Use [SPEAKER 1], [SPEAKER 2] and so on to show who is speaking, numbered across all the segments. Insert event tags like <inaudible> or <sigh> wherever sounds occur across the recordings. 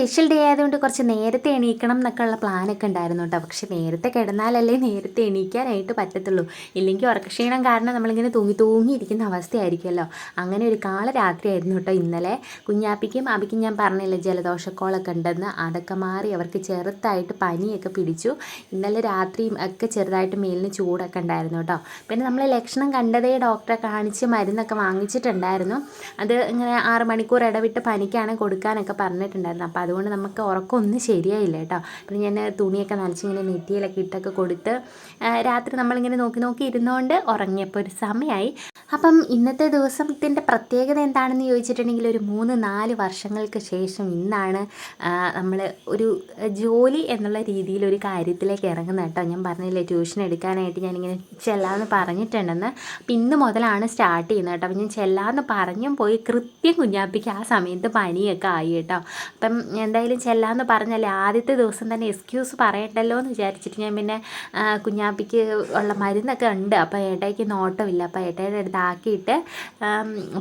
[SPEAKER 1] Special day ആയതുകൊണ്ട് കുറച്ച് നേരത്തെ എണീക്കണം എന്നൊക്കെ ഉള്ള പ്ലാനൊക്കെ ഉണ്ടായിരുന്നു കേട്ടോ. പക്ഷെ നേരത്തെ കിടന്നാലല്ലേ നേരത്തെ എണീക്കാനായിട്ട് പറ്റത്തുള്ളൂ. ഇല്ലെങ്കിൽ ഉറക്കക്ഷീണം കാരണം നമ്മളിങ്ങനെ തൂങ്ങി തൂങ്ങി ഇരിക്കുന്ന അവസ്ഥയായിരിക്കുമല്ലോ. അങ്ങനെ ഒരു കാള രാത്രിയായിരുന്നു കേട്ടോ ഇന്നലെ. കുഞ്ഞാപ്പിക്കും അബിക്കും ഞാൻ പറഞ്ഞില്ല ജലദോഷക്കോളൊക്കെ ഉണ്ടെന്ന്. അതൊക്കെ മാറി അവർക്ക് ചെറുതായിട്ട് പനിയൊക്കെ പിടിച്ചു. ഇന്നലെ രാത്രിയും ഒക്കെ ചെറുതായിട്ട് മേലിന് ചൂടൊക്കെ ഉണ്ടായിരുന്നു കേട്ടോ. പിന്നെ നമ്മൾ ലക്ഷണം കണ്ടതേ ഡോക്ടറെ കാണിച്ച് മരുന്നൊക്കെ വാങ്ങിച്ചിട്ടുണ്ടായിരുന്നു. അത് ഇങ്ങനെ ആറ് മണിക്കൂർ ഇടവിട്ട് പനിക്കാണ് കൊടുക്കാനൊക്കെ പറഞ്ഞിട്ടുണ്ടായിരുന്നു. അപ്പോൾ അതുകൊണ്ട് നമുക്ക് ഉറക്കമൊന്നും ശരിയായില്ല കേട്ടോ. പിന്നെ ഞാൻ തുണിയൊക്കെ നനച്ചിങ്ങനെ നെറ്റിയിലൊക്കെ ഇട്ടൊക്കെ കൊടുത്ത് രാത്രി നമ്മളിങ്ങനെ നോക്കി നോക്കി ഇരുന്നുകൊണ്ട് ഉറങ്ങിയപ്പോൾ ഒരു സമയമായി അപ്പം ഇന്നത്തെ ദിവസത്തിന്റെ പ്രത്യേകത എന്താണെന്ന് ചോദിച്ചിട്ടുണ്ടെങ്കിൽ ഒരു മൂന്ന് നാല് വർഷങ്ങൾക്ക് ശേഷം ഇന്നാണ് നമ്മൾ ഒരു ജോലി എന്നുള്ള രീതിയിൽ ഒരു കാര്യത്തിലേക്ക് ഇറങ്ങുന്നത് കേട്ടോ. ഞാൻ പറഞ്ഞില്ലേ ട്യൂഷൻ എടുക്കാനായിട്ട് ഞാനിങ്ങനെ ചെല്ലാമെന്ന് പറഞ്ഞിട്ടുണ്ടെന്ന്. അപ്പം ഇന്ന് മുതലാണ് സ്റ്റാർട്ട് ചെയ്യുന്നത് കേട്ടോ. അപ്പം ഞാൻ ചെല്ലാമെന്ന് പറഞ്ഞും പോയി കൃത്യം കുഞ്ഞാപ്പിക്ക് ആ സമയത്ത് പനിയൊക്കെ ആയി കേട്ടോ. അപ്പം എന്തായാലും ചെല്ലാമെന്ന് പറഞ്ഞല്ലേ ആദ്യത്തെ ദിവസം തന്നെ എക്സ്ക്യൂസ് പറയണ്ടല്ലോ എന്ന് വിചാരിച്ചിട്ട് ഞാൻ പിന്നെ കുഞ്ഞാപ്പിക്ക് ഉള്ള മരുന്നൊക്കെ ഉണ്ട്. അപ്പോൾ ഏട്ടയ്ക്ക് നോട്ടമില്ല അപ്പോൾ ഏട്ടയുടെ അടുത്ത് ആക്കിയിട്ട്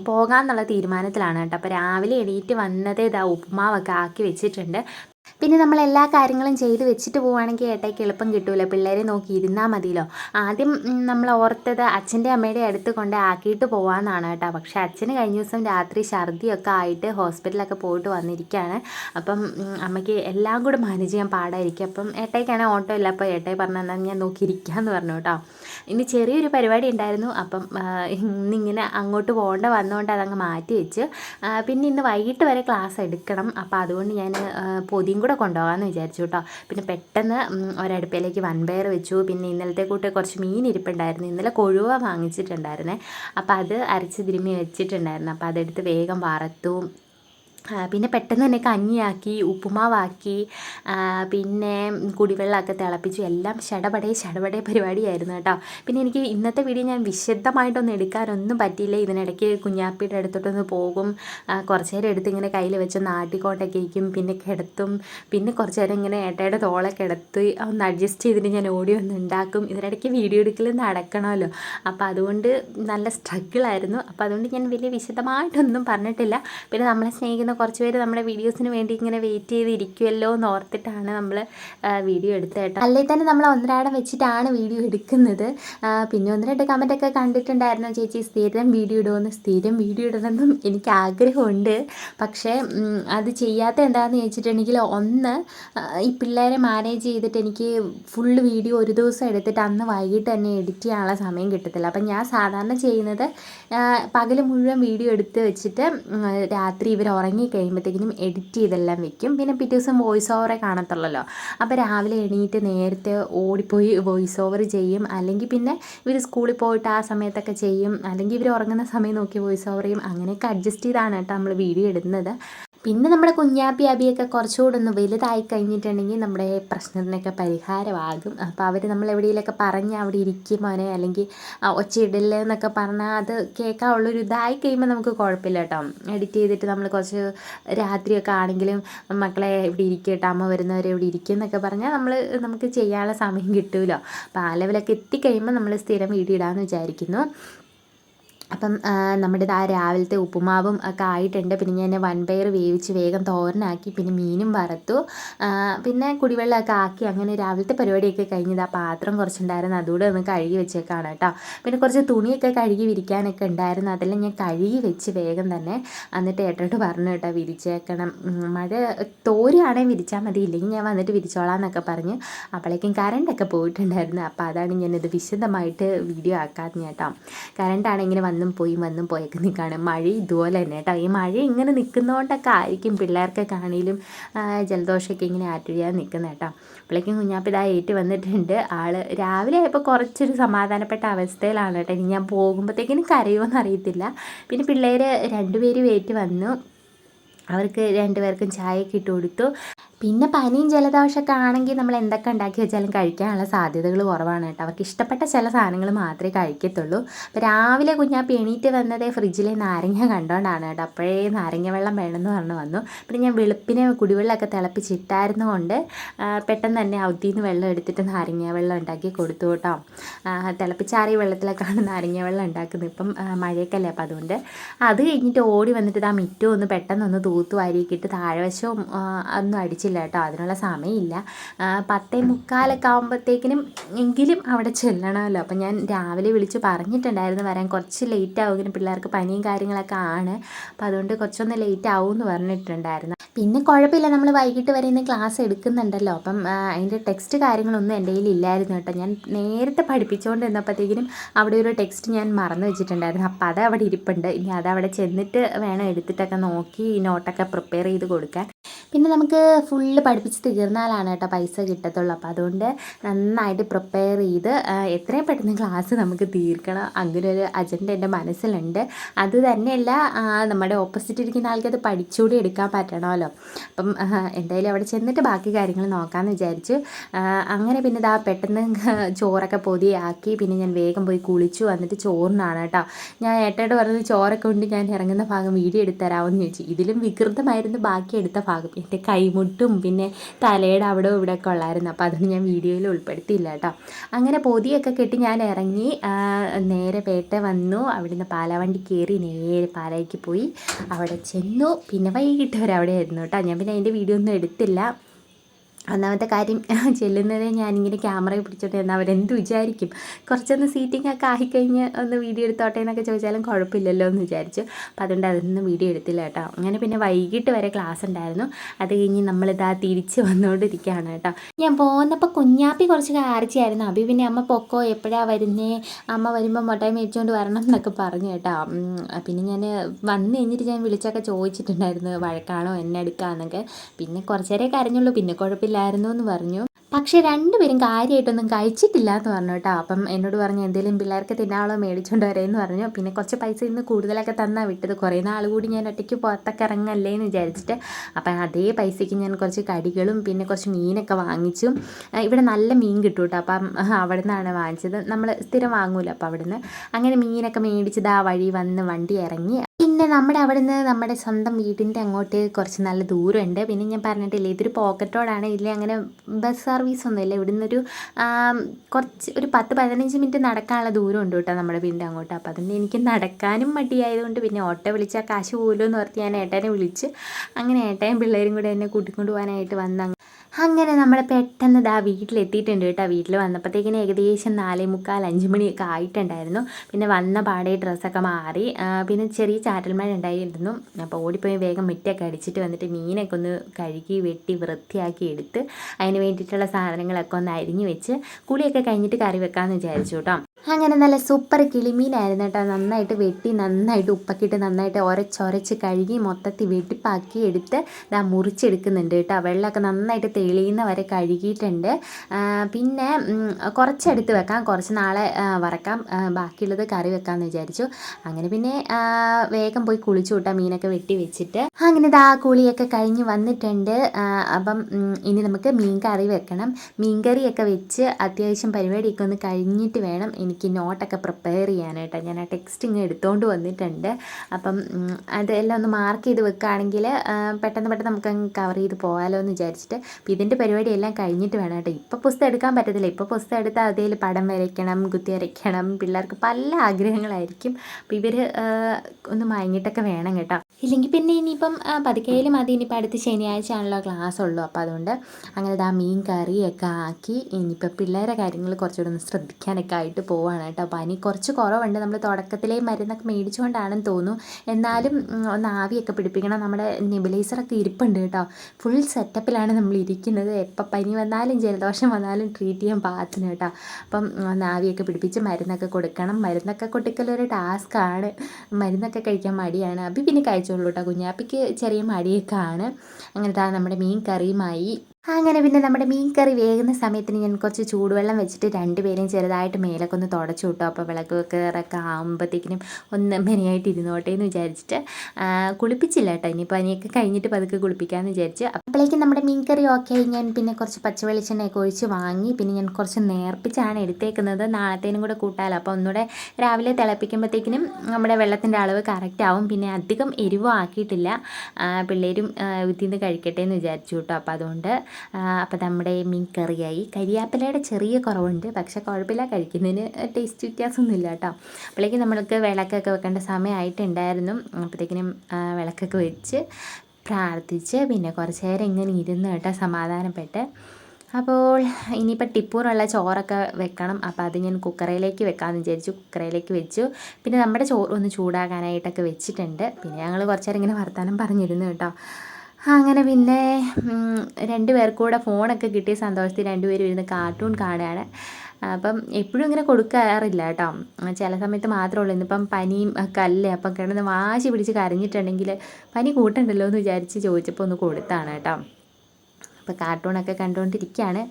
[SPEAKER 1] പോകാമെന്നുള്ള തീരുമാനത്തിലാണ് കേട്ടോ. അപ്പോൾ രാവിലെ എണീറ്റ് വന്നതേ ഇതാ ഉപ്പുമാവൊക്കെ ആക്കി വെച്ചിട്ടുണ്ട്. പിന്നെ നമ്മൾ എല്ലാ കാര്യങ്ങളും ചെയ്ത് വെച്ചിട്ട് പോവുകയാണെങ്കിൽ ഏട്ടയ്ക്ക് എളുപ്പം കിട്ടൂല. പിള്ളേരെ നോക്കി ഇരുന്നാൽ മതിയല്ലോ. ആദ്യം നമ്മൾ ഓർത്തത് അച്ഛന്റെ അമ്മയുടെ അടുത്ത് കൊണ്ട് ആക്കിയിട്ട് പോകാമെന്നാണ് കേട്ടോ. പക്ഷേ അച്ഛന് കഴിഞ്ഞ ദിവസം രാത്രി ഛർദിയൊക്കെ ആയിട്ട് ഹോസ്പിറ്റലൊക്കെ പോയിട്ട് വന്നിരിക്കുകയാണ് അപ്പം അമ്മയ്ക്ക് എല്ലാം കൂടെ മാനേജ് ചെയ്യാൻ പാടായിരിക്കും. അപ്പം ഏട്ടയ്ക്കാണെങ്കിൽ ഓട്ടോ ഇല്ല. അപ്പോൾ ഏട്ടായി പറഞ്ഞു എന്നാൽ ഞാൻ നോക്കിയിരിക്കാമെന്ന് പറഞ്ഞു കേട്ടോ. ഇനി ചെറിയൊരു പരിപാടി ഉണ്ടായിരുന്നു. അപ്പം ഇന്നിങ്ങനെ അങ്ങോട്ട് പോകേണ്ട വന്നുകൊണ്ട് അതങ്ങ് മാറ്റി വെച്ച്. പിന്നെ ഇന്ന് വൈകിട്ട് വരെ ക്ലാസ് എടുക്കണം. അപ്പോൾ അതുകൊണ്ട് ഞാൻ പൊതിയും കൂടെ കൊണ്ടുപോകാമെന്ന് വിചാരിച്ചു കേട്ടോ. പിന്നെ പെട്ടെന്ന് ഒരടുപ്പിലേക്ക് വൻപയർ വെച്ചു. പിന്നെ ഇന്നലത്തെ കൂട്ട് കുറച്ച് മീൻ ഇരിപ്പുണ്ടായിരുന്നു. ഇന്നലെ കൊഴുവ വാങ്ങിച്ചിട്ടുണ്ടായിരുന്നേ. അപ്പോൾ അത് അരച്ച് തിരുമ്മി വെച്ചിട്ടുണ്ടായിരുന്നു. അപ്പോൾ അതെടുത്ത് വേഗം വറുത്തു. പിന്നെ പെട്ടെന്ന് തന്നെ കഞ്ഞിയാക്കി ഉപ്പുമാവാക്കി പിന്നെ കുടിവെള്ളമൊക്കെ തിളപ്പിച്ചു. എല്ലാം ശടപടേ ശടപടേ പരിപാടിയായിരുന്നു കേട്ടോ. പിന്നെ എനിക്ക് ഇന്നത്തെ വീഡിയോ ഞാൻ വിശദമായിട്ടൊന്നും എടുക്കാനൊന്നും പറ്റിയില്ല. ഇതിനിടയ്ക്ക് കുഞ്ഞാപ്പിയുടെ അടുത്തോട്ടൊന്ന് പോകും. കുറച്ച് നേരം എടുത്ത് ഇങ്ങനെ കയ്യിൽ വെച്ച് നാട്ടിക്കോട്ടൊക്കെ ഇരിക്കും. പിന്നെ കിടത്തും. പിന്നെ കുറച്ച് നേരം ഇങ്ങനെ ഏട്ടയുടെ തോളെ കിടത്ത് ഒന്ന് അഡ്ജസ്റ്റ് ചെയ്തിട്ട് ഞാൻ ഓടി ഒന്ന് ഉണ്ടാക്കും. ഇതിനിടയ്ക്ക് വീഡിയോ എടുക്കൽ നടക്കണമല്ലോ. അപ്പോൾ അതുകൊണ്ട് നല്ല സ്ട്രഗിളായിരുന്നു അപ്പോൾ അതുകൊണ്ട് ഞാൻ വലിയ വിശദമായിട്ടൊന്നും പറഞ്ഞിട്ടില്ല. പിന്നെ നമ്മളെ സ്നേഹിക്കുന്ന കുറച്ച് പേര് നമ്മുടെ വീഡിയോസിന് വേണ്ടി ഇങ്ങനെ വെയിറ്റ് ചെയ്തിരിക്കുമല്ലോ എന്ന് ഓർത്തിട്ടാണ് നമ്മൾ വീഡിയോ എടുത്തത് കേട്ടോ. അല്ലേ തന്നെ നമ്മൾ ഒന്നരാടം വെച്ചിട്ടാണ് വീഡിയോ എടുക്കുന്നത്. പിന്നെ ഒന്ന് രണ്ട് കമന്റൊക്കെ കണ്ടിട്ടുണ്ടായിരുന്നു ചേച്ചി സ്ഥിരം വീഡിയോ ഇടുമെന്ന് സ്ഥിരം വീഡിയോ ഇടണമെന്നും എനിക്ക് ആഗ്രഹമുണ്ട്. പക്ഷേ അത് ചെയ്യാത്ത എന്താണെന്ന് ചോദിച്ചിട്ടുണ്ടെങ്കിൽ ഒന്ന് ഈ പിള്ളേരെ മാനേജ് ചെയ്തിട്ട് എനിക്ക് ഫുള്ള് വീഡിയോ ഒരു ദിവസം എടുത്തിട്ട് അന്ന് വൈകിട്ട് തന്നെ എഡിറ്റ് ചെയ്യാനുള്ള സമയം കിട്ടത്തില്ല. അപ്പം ഞാൻ സാധാരണ ചെയ്യുന്നത് പകൽ മുഴുവൻ വീഡിയോ എടുത്ത് വെച്ചിട്ട് രാത്രി ഇവർ ഉറങ്ങി കഴിയുമ്പോഴത്തേക്കിനും എഡിറ്റ് ചെയ്തെല്ലാം വെക്കും. പിന്നെ പിറ്റേ ദിവസം വോയിസ് ഓവറെ കാണത്തുള്ളല്ലോ. അപ്പോൾ രാവിലെ എണീറ്റ് നേരത്തെ ഓടിപ്പോയി വോയിസ് ഓവർ ചെയ്യും. അല്ലെങ്കിൽ പിന്നെ ഇവർ സ്കൂളിൽ പോയിട്ട് ആ സമയത്തൊക്കെ ചെയ്യും. അല്ലെങ്കിൽ ഇവർ ഉറങ്ങുന്ന സമയം നോക്കി വോയിസ് ഓവർ ചെയ്യും. അങ്ങനെയൊക്കെ അഡ്ജസ്റ്റ് ചെയ്താണ് കേട്ടോ നമ്മൾ വീഡിയോ ഇടുന്നത്. പിന്നെ നമ്മുടെ കുഞ്ഞാപ്പി അബിയൊക്കെ കുറച്ചുകൂടെ ഒന്ന് വലുതായി കഴിഞ്ഞിട്ടുണ്ടെങ്കിൽ നമ്മുടെ പ്രശ്നത്തിനൊക്കെ പരിഹാരമാകും. അപ്പോൾ അവർ നമ്മൾ എവിടെയെങ്കിലുമൊക്കെ പറഞ്ഞ് അവിടെ ഇരിക്കും മോനെ അല്ലെങ്കിൽ ഒച്ചയിടില്ല എന്നൊക്കെ പറഞ്ഞാൽ അത് കേൾക്കാനുള്ളൊരു ഇതായി കഴിയുമ്പോൾ നമുക്ക് കുഴപ്പമില്ല കേട്ടോ. എഡിറ്റ് ചെയ്തിട്ട് നമ്മൾ കുറച്ച് രാത്രിയൊക്കെ ആണെങ്കിലും മക്കളെ ഇവിടെ ഇരിക്കട്ടെ അമ്മ വരുന്നവരെ ഇവിടെ ഇരിക്കും എന്നൊക്കെ പറഞ്ഞാൽ നമ്മൾ നമുക്ക് ചെയ്യാനുള്ള സമയം കിട്ടുമല്ലോ അപ്പോൾ ആ ലെവലൊക്കെ എത്തിക്കഴിയുമ്പോൾ നമ്മൾ സ്ഥിരം വീഡിയോ ഇടാമെന്ന് വിചാരിക്കുന്നു. അപ്പം നമ്മുടെ ആ രാവിലത്തെ ഉപ്പുമാവും ഒക്കെ ആയിട്ടുണ്ട്. പിന്നെ ഞാൻ വൻപയർ വേവിച്ച് വേഗം തോരനാക്കി പിന്നെ മീനും വറുത്തു. പിന്നെ കുടിവെള്ളമൊക്കെ ആക്കി അങ്ങനെ രാവിലത്തെ പരിപാടിയൊക്കെ കഴിഞ്ഞത് ആ പാത്രം കുറച്ചുണ്ടായിരുന്നു. അതുകൂടെ ഒന്ന് കഴുകി വെച്ചേക്കാണ് കേട്ടോ. പിന്നെ കുറച്ച് തുണിയൊക്കെ കഴുകി വിരിക്കാനൊക്കെ ഉണ്ടായിരുന്നു. അതെല്ലാം ഞാൻ കഴുകി വെച്ച് വേഗം തന്നെ എന്നിട്ട് ഏട്ടോട്ട് പറഞ്ഞു കേട്ടോ വിരിച്ചേക്കണം. മഴ തോരുകയാണെങ്കിൽ വിരിച്ചാൽ മതി. ഇല്ലെങ്കിൽ ഞാൻ വന്നിട്ട് വിരിച്ചോളാം എന്നൊക്കെ പറഞ്ഞ്. അപ്പോഴേക്കും കറണ്ടൊക്കെ പോയിട്ടുണ്ടായിരുന്നു. അപ്പോൾ അതാണ് ഞാനിത് വിശദമായിട്ട് വീഡിയോ ആക്കാതെ കേട്ടോ. കറണ്ടാണ് ഇങ്ങനെ വന്നും പോയി വന്നും പോയൊക്കെ നിൽക്കുകയാണ്. മഴ ഇതുപോലെ തന്നെ കേട്ടോ. ഈ മഴ ഇങ്ങനെ നിൽക്കുന്നതുകൊണ്ടൊക്കെ ആയിരിക്കും പിള്ളേർക്കൊക്കെ ആണെങ്കിലും ജലദോഷമൊക്കെ ഇങ്ങനെ ആറ്റുഴിയാൻ നിൽക്കുന്നത് കേട്ടോ. അപ്പോഴേക്കും കുഞ്ഞാപ്പ് ഇതാ ഏറ്റ് വന്നിട്ടുണ്ട്. ആൾ രാവിലെ ആയപ്പോൾ കുറച്ചൊരു സമാധാനപ്പെട്ട അവസ്ഥയിലാണ് കേട്ടോ. ഇനി ഞാൻ പോകുമ്പോഴത്തേക്കിനും കരയുമോ അറിയത്തില്ല. പിന്നെ പിള്ളേർ രണ്ടുപേരും ഏറ്റ് വന്നു. അവർക്ക് രണ്ടുപേർക്കും ചായയൊക്കെ ഇട്ട് കൊടുത്തു. പിന്നെ പനിയും ജലദോഷമൊക്കെ ആണെങ്കിൽ നമ്മൾ എന്തൊക്കെ ഉണ്ടാക്കി വെച്ചാലും കഴിക്കാനുള്ള സാധ്യതകൾ കുറവാണ് കേട്ടോ. അവർക്ക് ഇഷ്ടപ്പെട്ട ചില സാധനങ്ങൾ മാത്രമേ കഴിക്കത്തുള്ളൂ. അപ്പോൾ രാവിലെ കുഞ്ഞാപ്പി എണീറ്റ് വന്നത് ഫ്രിഡ്ജിലെ നാരങ്ങ കണ്ടോണ്ടാണ് കേട്ടോ. അപ്പോഴേ നാരങ്ങ വെള്ളം വേണമെന്ന് പറഞ്ഞ് വന്നു. പിന്നെ ഞാൻ വെളുപ്പിനെ കുടിവെള്ളമൊക്കെ തിളപ്പിച്ചിട്ടായിരുന്നുകൊണ്ട് പെട്ടെന്ന് തന്നെ അവധിയിൽ നിന്ന് വെള്ളം എടുത്തിട്ട് നാരങ്ങ വെള്ളം ഉണ്ടാക്കി കൊടുത്തു കേട്ടോ. തിളപ്പിച്ചാറിയ വെള്ളത്തിലൊക്കെയാണ് നാരങ്ങ വെള്ളം ഉണ്ടാക്കുന്നത് ഇപ്പം മഴയൊക്കെയല്ലേ അപ്പോൾ അതുകൊണ്ട്. അത് കഴിഞ്ഞിട്ട് ഓടി വന്നിട്ട് ആ മിറ്റം ഒന്ന് പെട്ടെന്ന് ഒന്ന് തൂത്തു വാരിയിട്ട് താഴ്വശവും വശവും ഒന്നും അടിച്ചില്ല കേട്ടോ. അതിനുള്ള സമയമില്ല. പത്തേ മുക്കാലൊക്കെ ആകുമ്പോഴത്തേക്കിനും എങ്കിലും അവിടെ ചെല്ലണമല്ലോ. അപ്പം ഞാൻ രാവിലെ വിളിച്ച് പറഞ്ഞിട്ടുണ്ടായിരുന്നു വരാൻ. കുറച്ച് ലേറ്റ് ആവുകയും പിള്ളേർക്ക് പനിയും കാര്യങ്ങളൊക്കെ ആണ്. അപ്പം അതുകൊണ്ട് കുറച്ചൊന്ന് ലേറ്റ് ആവും എന്ന് പറഞ്ഞിട്ടുണ്ടായിരുന്നു. പിന്നെ കുഴപ്പമില്ല. നമ്മൾ വൈകിട്ട് വരെ ഇന്ന് ക്ലാസ് എടുക്കുന്നുണ്ടല്ലോ. അപ്പം അതിന്റെ ടെക്സ്റ്റ് കാര്യങ്ങളൊന്നും എന്റെ കയ്യിൽ ഇല്ലായിരുന്നു കേട്ടോ. ഞാൻ നേരത്തെ പഠിപ്പിച്ചുകൊണ്ട് ഇരുന്നപ്പോഴത്തേക്കിനും അവിടെ ഒരു ടെക്സ്റ്റ് ഞാൻ മറന്നു വെച്ചിട്ടുണ്ടായിരുന്നു. അപ്പം അത് അവിടെ ഇരിപ്പുണ്ട്. ഇനി അതവിടെ ചെന്നിട്ട് വേണം എടുത്തിട്ടൊക്കെ നോക്കി നോട്ടൊക്കെ പ്രിപ്പയർ ചെയ്ത് കൊടുക്കാൻ. പിന്നെ നമുക്ക് ഫുള്ള് പഠിപ്പിച്ച് തീർന്നാലാണ് കേട്ടോ പൈസ കിട്ടത്തുള്ളൂ. അപ്പോൾ അതുകൊണ്ട് നന്നായിട്ട് പ്രിപ്പയർ ചെയ്ത് എത്രയും പെട്ടെന്ന് ക്ലാസ് നമുക്ക് തീർക്കണം. അങ്ങനെ ഒരു അജണ്ട എന്റെ മനസ്സിലുണ്ട്. അത് തന്നെയല്ല നമ്മുടെ ഓപ്പോസിറ്റ് ഇരിക്കുന്ന ആൾക്ക് അത് പഠിച്ചുകൂടി എടുക്കാൻ പറ്റണമല്ലോ. അപ്പം എന്തായാലും അവിടെ ചെന്നിട്ട് ബാക്കി കാര്യങ്ങൾ നോക്കാമെന്ന് വിചാരിച്ചു. അങ്ങനെ പിന്നെ ഇതാ പെട്ടെന്ന് ചോറൊക്കെ പൊതിയാക്കി പിന്നെ ഞാൻ വേഗം പോയി കുളിച്ചു. വന്നിട്ട് ചോറിനാണ് കേട്ടോ. ഞാൻ ഏട്ടയോട് പറഞ്ഞത് ചോറൊക്കെ കൊണ്ട് ഞാൻ ഇറങ്ങുന്ന ഭാഗം വീഡിയോ എടുത്ത് തരാമെന്ന് ചോദിച്ചു. ഇതിലും വികൃതമായിരുന്നു ബാക്കി എടുത്ത ഭാഗം. എന്റെ കൈമുട്ടും പിന്നെ തലയുടെ അവിടെ ഇവിടെ ഒക്കെ ഉള്ളായിരുന്നു. അപ്പോൾ അതൊന്നും ഞാൻ വീഡിയോയിൽ ഉൾപ്പെടുത്തിയില്ല കേട്ടോ. അങ്ങനെ പൊതിയൊക്കെ കെട്ടി ഞാൻ ഇറങ്ങി നേരെ പേട്ട വന്നു. അവിടുന്ന് പാലാവണ്ടി കയറി നേരെ പാലായിക്ക് പോയി. അവിടെ ചെന്നു. പിന്നെ വൈകിട്ട് വരെ അവിടെ ആയിരുന്നു കേട്ടോ. ഞാൻ പിന്നെ അതിന്റെ വീഡിയോ ഒന്നും എടുത്തില്ല. ഒന്നാമത്തെ കാര്യം <laughs> ചെല്ലുന്നതേ ഞാനിങ്ങനെ ക്യാമറ പിടിച്ചോട്ടെ എന്നാൽ അവരെന്ത് വിചാരിക്കും? കുറച്ചൊന്ന് സീറ്റിംഗ് ഒക്കെ ആയിക്കഴിഞ്ഞ് ഒന്ന് വീഡിയോ എടുത്തോട്ടെ എന്നൊക്കെ ചോദിച്ചാലും കുഴപ്പമില്ലല്ലോ എന്ന് വിചാരിച്ചു. അപ്പോൾ അതുകൊണ്ട് അതൊന്നും വീഡിയോ എടുത്തില്ല കേട്ടോ. അങ്ങനെ പിന്നെ വൈകിട്ട് വരെ ക്ലാസ് ഉണ്ടായിരുന്നു. അത് കഴിഞ്ഞ് നമ്മളിതാ തിരിച്ച് വന്നുകൊണ്ടിരിക്കുകയാണ് കേട്ടോ. ഞാൻ പോകുന്നപ്പോൾ കുഞ്ഞാപ്പി കുറച്ച് കാർച്ചയായിരുന്നു അഭി പിന്നെ അമ്മ പൊക്കോ എപ്പോഴാണ് വരുന്നേ? അമ്മ വരുമ്പോൾ മുട്ടായി മേടിച്ചുകൊണ്ട് വരണം എന്നൊക്കെ പറഞ്ഞു കേട്ടോ. പിന്നെ ഞാൻ വന്നു കഴിഞ്ഞിട്ട് ഞാൻ വിളിച്ചൊക്കെ ചോദിച്ചിട്ടുണ്ടായിരുന്നു. വഴക്കാണോ എന്നെ എടുക്കാന്നൊക്കെ. പിന്നെ കുറച്ചേരെ കരഞ്ഞുള്ളൂ. പിന്നെ കുഴപ്പമില്ലായിരുന്നു എന്ന് പറഞ്ഞു. പക്ഷെ രണ്ടുപേരും കാര്യമായിട്ടൊന്നും കഴിച്ചിട്ടില്ല എന്ന് പറഞ്ഞു കേട്ടോ. അപ്പം എന്നോട് പറഞ്ഞു എന്തെങ്കിലും പിള്ളേർക്ക് തിന്നാളോ മേടിച്ചുകൊണ്ട് വരേന്ന് പറഞ്ഞു. പിന്നെ കുറച്ച് പൈസ ഇന്ന് കൂടുതലൊക്കെ തന്നാ വിട്ടത്. കുറേ നാൾ കൂടി ഞാൻ ഒറ്റയ്ക്ക് പുറത്തൊക്കെ ഇറങ്ങല്ലേ എന്ന് വിചാരിച്ചിട്ട് അപ്പം അതേ പൈസയ്ക്ക് ഞാൻ കുറച്ച് കടികളും പിന്നെ കുറച്ച് മീനൊക്കെ വാങ്ങിച്ചു. ഇവിടെ നല്ല മീൻ കിട്ടും കേട്ടോ അപ്പം അവിടെ നിന്നാണ് വാങ്ങിച്ചത്. നമ്മൾ സ്ഥിരം വാങ്ങൂല അപ്പം അവിടെ നിന്ന് അങ്ങനെ മീനൊക്കെ മേടിച്ചത് ആ വഴി വന്ന് വണ്ടി ഇറങ്ങി പിന്നെ നമ്മുടെ അവിടെ നിന്ന് നമ്മുടെ സ്വന്തം വീടിന്റെ അങ്ങോട്ട് കുറച്ച് നല്ല ദൂരമുണ്ട്. പിന്നെ ഞാൻ പറഞ്ഞിട്ടില്ലേ ഇതൊരു പോക്കറ്റ് റോഡാണ് ഇതിൽ അങ്ങനെ ബസ് സർവീസ് ഒന്നുമില്ല. ഇവിടെ നിന്നൊരു കുറച്ച് ഒരു പത്ത് പതിനഞ്ച് മിനിറ്റ് നടക്കാനുള്ള ദൂരം ഉണ്ട് കേട്ടോ നമ്മുടെ വീടിന്റെ അങ്ങോട്ട്. അപ്പോൾ അതുകൊണ്ട് എനിക്ക് നടക്കാനും മടിയായതുകൊണ്ട് പിന്നെ ഓട്ടോ വിളിച്ചാൽ കാശ് പോലും എന്ന് ഓർത്ത് ഞാൻ ഏട്ടനെ വിളിച്ച് അങ്ങനെ ഏട്ടയും പിള്ളേരും കൂടെ എന്നെ കൂട്ടിക്കൊണ്ട് പോകാനായിട്ട് വന്ന് അങ്ങനെ നമ്മൾ പെട്ടെന്ന് ദാ വീട്ടിലെത്തിയിട്ടുണ്ട് കേട്ടോ. വീട്ടിൽ വന്നപ്പോഴത്തേക്കിന് ഏകദേശം നാലേ മുക്കാൽ അഞ്ച് മണിയൊക്കെ ആയിട്ടുണ്ടായിരുന്നു. പിന്നെ വന്ന പാടെ ഡ്രസ്സൊക്കെ മാറി. പിന്നെ ചെറിയ ചാറ്റൽമഴ ഉണ്ടായിരുന്നു. അപ്പോൾ ഓടിപ്പോയി വേഗം മുറ്റൊക്കെ അടിച്ചിട്ട് വന്നിട്ട് മീനൊക്കെ ഒന്ന് കഴുകി വെട്ടി വൃത്തിയാക്കി എടുത്ത് അതിന് വേണ്ടിയിട്ടുള്ള സാധനങ്ങളൊക്കെ ഒന്ന് അരിഞ്ഞ് വെച്ച് കുളിയൊക്കെ കഴിഞ്ഞിട്ട് കറി വെക്കാമെന്ന് വിചാരിച്ചു കേട്ടോ. അങ്ങനെ നല്ല സൂപ്പർ കിളിമീനായിരുന്നു കേട്ടോ. നന്നായിട്ട് വെട്ടി നന്നായിട്ട് ഉപ്പക്കിട്ട് നന്നായിട്ട് ഉരച്ചൊരച്ച് കഴുകി മൊത്തത്തിൽ വെട്ടിപ്പാക്കി എടുത്ത് ഇതാ മുറിച്ചെടുക്കുന്നുണ്ട് കേട്ടോ. വെള്ളമൊക്കെ നന്നായിട്ട് തെളിയുന്ന വരെ കഴുകിയിട്ടുണ്ട്. പിന്നെ കുറച്ചെടുത്ത് വെക്കാം. കുറച്ച് നാളെ ആ, വറക്കാം. ബാക്കിയുള്ളത് കറി വെക്കാമെന്ന് വിചാരിച്ചു. അങ്ങനെ പിന്നെ വേഗം പോയി കുളിച്ചു കൂട്ടാം മീനൊക്കെ വെട്ടി വെച്ചിട്ട്. അങ്ങനെ ഇതാ കുളിയൊക്കെ കഴിഞ്ഞ് വന്നിട്ടുണ്ട്. അപ്പം ഇനി നമുക്ക് മീൻ കറി വെക്കണം. മീൻ കറിയൊക്കെ വെച്ച് അത്യാവശ്യം പരിപാടിയൊക്കെ ഒന്ന് കഴിഞ്ഞിട്ട് വേണം. എനിക്ക് നോട്ടൊക്കെ പ്രിപ്പയർ ചെയ്യാനായിട്ട് ഞാൻ ആ ടെക്സ്റ്റ് ഇങ്ങ് എടുത്തുകൊണ്ട് വന്നിട്ടുണ്ട്. അപ്പം അതെല്ലാം ഒന്ന് മാർക്ക് ചെയ്ത് വെക്കുകയാണെങ്കിൽ പെട്ടെന്ന് പെട്ടെന്ന് നമുക്ക് അങ്ങ് കവർ ചെയ്ത് പോകാമല്ലോ എന്ന് വിചാരിച്ചിട്ട് അപ്പോൾ ഇതിന്റെ പരിപാടി എല്ലാം കഴിഞ്ഞിട്ട് വേണം കേട്ടോ. ഇപ്പോൾ പുസ്തകം എടുക്കാൻ പറ്റത്തില്ല. ഇപ്പോൾ പുസ്തകം എടുത്താൽ അതിൽ പടം വരയ്ക്കണം കുത്തി വരയ്ക്കണം. പിള്ളേർക്ക് പല ആഗ്രഹങ്ങളായിരിക്കും. അപ്പോൾ ഇവർ ഒന്ന് മയങ്ങിയിട്ടൊക്കെ വേണം കേട്ടോ. ഇല്ലെങ്കിൽ പിന്നെ ഇനിയിപ്പം പതുക്കയിലും മതി. ഇനിയിപ്പോൾ അടുത്ത ശനിയാഴ്ച ആണല്ലോ ക്ലാസ് ഉള്ളൂ. അപ്പോൾ അതുകൊണ്ട് അങ്ങനെ ഇതാ മീൻ കറിയൊക്കെ ആക്കി ഇനിയിപ്പോൾ പിള്ളേരെ കാര്യങ്ങൾ കുറച്ചുകൂടെ ഒന്ന് ശ്രദ്ധിക്കാനൊക്കെ ആയിട്ട് പോവാണ് കേട്ടോ. പനി കുറച്ച് കുറവുണ്ട്. നമ്മൾ തുടക്കത്തിലെ മരുന്നൊക്കെ മേടിച്ചുകൊണ്ടാണെന്ന് തോന്നുന്നു. എന്നാലും ഒന്ന് ആവിയൊക്കെ പിടിപ്പിക്കണം. നമ്മുടെ നെബിലൈസറൊക്കെ ഇരിപ്പുണ്ട് കേട്ടോ. ഫുൾ സെറ്റപ്പിലാണ് നമ്മൾ ഇരിക്കുന്നത്. എപ്പോൾ പനി വന്നാലും ജലദോഷം വന്നാലും ട്രീറ്റ് ചെയ്യാൻ പാകത്തിന് കേട്ടോ. അപ്പം ഒന്ന് ആവിയൊക്കെ പിടിപ്പിച്ച് മരുന്നൊക്കെ കൊടുക്കണം. മരുന്നൊക്കെ കൊടുക്കലൊരു ടാസ്ക്കാണ് മരുന്നൊക്കെ കഴിക്കാൻ മടിയാണ്. അഭി പിന്നെ കഴിച്ചോളൂ കേട്ടോ. കുഞ്ഞാപ്പിക്ക് ചെറിയ മടിയൊക്കെ ആണ്. അങ്ങനെ ദാ നമ്മുടെ മീൻ കറിയുമായി. അങ്ങനെ പിന്നെ നമ്മുടെ മീൻ കറി വേകുന്ന സമയത്തിന് ഞാൻ കുറച്ച് ചൂടുവെള്ളം വെച്ചിട്ട് രണ്ടുപേരും ചെറുതായിട്ട് മേലൊക്കെ ഒന്ന് തുടച്ചു വിട്ടോ. അപ്പോൾ വിളക്ക് വെക്കാറൊക്കെ ആകുമ്പോഴത്തേക്കിനും ഒന്ന് മെനയായിട്ട് ഇരുന്നോട്ടെ എന്ന് വിചാരിച്ചിട്ട് കുളിപ്പിച്ചില്ല കേട്ടോ. ഇനി പനിയൊക്കെ കഴിഞ്ഞിട്ട് പതുക്കെ കുളിപ്പിക്കാമെന്ന് വിചാരിച്ചു. അപ്പോഴേക്കും നമ്മുടെ മീൻ കറി ഓക്കെ ഞാൻ പിന്നെ കുറച്ച് പച്ചവെളിച്ചെണ്ണയൊക്കെ ഒഴിച്ച് വാങ്ങി. പിന്നെ ഞാൻ കുറച്ച് നേർപ്പിച്ചാണ് എടുത്തേക്കുന്നത്. നാളത്തേനും കൂടെ കൂട്ടാലോ. അപ്പോൾ ഒന്നുകൂടെ രാവിലെ തിളപ്പിക്കുമ്പോഴത്തേക്കിനും നമ്മുടെ വെള്ളത്തിന്റെ അളവ് കറക്റ്റ് ആവും. പിന്നെ അധികം എരിവും ആക്കിയിട്ടില്ല. പിള്ളേരും പിള്ളേരും നിന്ന് കഴിക്കട്ടെ എന്ന് വിചാരിച്ചു കേട്ടോ. അപ്പോൾ അതുകൊണ്ട് അപ്പോൾ നമ്മുടെ മീൻ കറിയായി. കരിയാപ്പിലയുടെ ചെറിയ കുറവുണ്ട്. പക്ഷേ കുഴപ്പമില്ല. കഴിക്കുന്നതിന് ടേസ്റ്റ് വ്യത്യാസമൊന്നുമില്ല കേട്ടോ. അപ്പോഴേക്കും നമ്മൾക്ക് വിളക്കൊക്കെ വെക്കേണ്ട സമയമായിട്ടുണ്ടായിരുന്നു. അപ്പോഴത്തേക്കിനും വിളക്കൊക്കെ വെച്ച് പ്രാർത്ഥിച്ച് പിന്നെ കുറച്ച് നേരം ഇങ്ങനെ ഇരുന്ന് കേട്ടോ സമാധാനപ്പെട്ട്. അപ്പോൾ ഇനിയിപ്പോൾ ടിപ്പൂറുള്ള ചോറൊക്കെ വെക്കണം. അപ്പോൾ അത് ഞാൻ കുക്കറയിലേക്ക് വെക്കാമെന്ന് വിചാരിച്ചു. കുക്കറയിലേക്ക് വെച്ചു. പിന്നെ നമ്മുടെ ചോറ് ഒന്ന് ചൂടാകാനായിട്ടൊക്കെ വെച്ചിട്ടുണ്ട്. പിന്നെ ഞങ്ങൾ കുറച്ചേരം ഇങ്ങനെ വർത്തമാനം പറഞ്ഞിരുന്നു കേട്ടോ. അങ്ങനെ പിന്നെ രണ്ടു രണ്ട് പേർക്കും കൂടെ ഫോണൊക്കെ കിട്ടിയ സന്തോഷത്തിൽ രണ്ടുപേരും ഇരുന്ന് കാർട്ടൂൺ കാണുകയാണ്. അപ്പം എപ്പോഴും ഇങ്ങനെ കൊടുക്കാറില്ല കേട്ടോ. ചില സമയത്ത് മാത്രമേ ഉള്ളൂ. ഇന്നിപ്പം പനിയും ഒക്കെ അല്ലേ? അപ്പം കിടന്ന് വാശി പിടിച്ച് കരഞ്ഞിട്ടുണ്ടെങ്കിൽ പനി കൂട്ടണ്ടല്ലോ എന്ന് വിചാരിച്ച് ചോദിച്ചപ്പോൾ ഒന്ന് കൊടുത്താണ് കേട്ടോ. അപ്പോൾ കാർട്ടൂണൊക്കെ കണ്ടുകൊണ്ടിരിക്കുകയാണ്.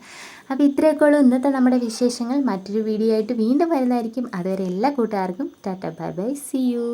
[SPEAKER 1] അപ്പോൾ ഇത്രയൊക്കെ ഉള്ളൂ ഇന്നത്തെ നമ്മുടെ വിശേഷങ്ങൾ. മറ്റൊരു വീഡിയോ ആയിട്ട് വീണ്ടും വരുന്നതായിരിക്കും. അതുവരെ എല്ലാ കൂട്ടുകാർക്കും ta-ta bye bye. See you